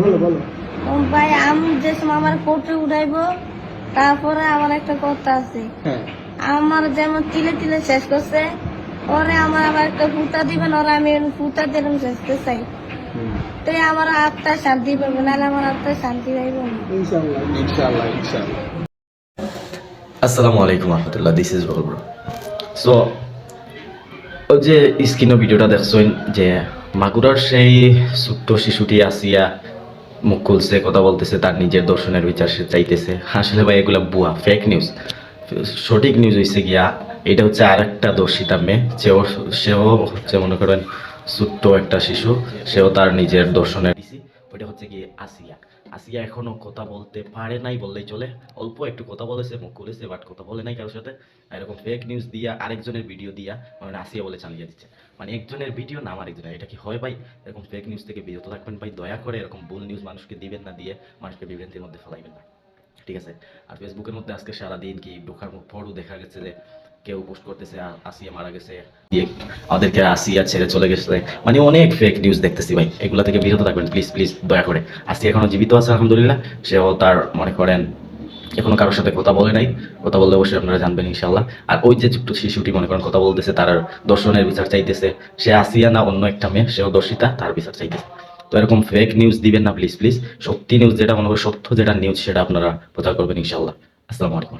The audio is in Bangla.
বলো বলো। ভাই আমি যে সময় আমার কোর্টে উঠাইবো তারপরে আমার একটা কথা আছে। হ্যাঁ। আমার যেমন তিলে তিলে শেষ করছে ওরে আমার আবার একটা ফুটা দিবেন ওরা আমি ফুটা দিলাম শেষ করতে চাই। তো আমার আত্মা শান্তি পাবো নাহলে আমার আত্মা শান্তি পাইব ইনশাআল্লাহ ইনশাআল্লাহ ইনশাআল্লাহ। আসসালামু আলাইকুম রহমতুল্লাহ দিস ইজ বলব্র সো ওই যে স্ক্রিনে ভিডিওটা দেখছেন যে মাগুরার সেই ছোট্ট শিশুটি আসিয়া মুখ খুলছে, কথা বলতেছে, তার নিজের দর্শনের বিচার সে চাইতেছে। আসলে ভাই, এগুলো বুয়া ফেক নিউজ সঠিক নিউজ হয়েছে গিয়া, এটা হচ্ছে আর একটা দর্শিতা মেয়ে। সেও সেও হচ্ছে, মনে করেন, ছোট্ট একটা শিশু। সেও তার নিজের দর্শনের ওইটা হচ্ছে কি আসিয়া। আসিয়া এখনও কথা বলতে পারে নাই বললেই চলে। অল্প একটু কথা বলেছে, মুখ খুলেছে বাট কথা বলে নাই কারোর সাথে। এরকম ফেক নিউজ দিয়া, আরেকজনের ভিডিও দিয়া মানে আসিয়া বলে চালিয়ে দিচ্ছে। মানে একজনের ভিডিও না আমার একজনের, এটা কি হয় ভাই? এরকম ফেক নিউজ থেকে বিরত থাকবেন ভাই, দয়া করে এরকম ভুল নিউজ মানুষকে দিবেন না, দিয়ে মানুষকে বিভ্রান্তির মধ্যে ফেলাইবেন না। ঠিক আছে? আর ফেসবুকের মধ্যে আজকে সারাদিন কি ঢোকার পরও দেখা গেছে যে কেউ পোস্ট করতেছে, আসিয়া মারা গেছে। আমাদেরকে আসিয়া ছেড়ে চলে গেছে। মানে অনেক ফেক নিউজ দেখতেছি ভাই। এগুলা থেকে বিরত থাকবেন প্লিজ প্লিজ দয়া করে। আসিয়া এখনও জীবিত আছে, আলহামদুলিল্লাহ। সেও তার, মনে করেন, এখনও কারোর সাথে কথা বলে নাই। কথা বললে অবশ্যই আপনারা জানবেন ইনশাল্লাহ আর ওই যে ছোট্ট শিশুটি, মনে করেন, কথা বলতেছে, তার দর্শনের বিচার চাইতেছে। সে আসিয়া না অন্য একটা মেয়ে, সেও দর্শিতা, তার বিচার চাইতেছে। তো এরকম ফেক নিউজ দিবেন না প্লিজ প্লিজ সত্যি নিউজ যেটা মনে করেন সত্য যেটা নিউজ সেটা আপনারা প্রচার করবেন ইনশাল্লাহ আসসালামু আলাইকুম।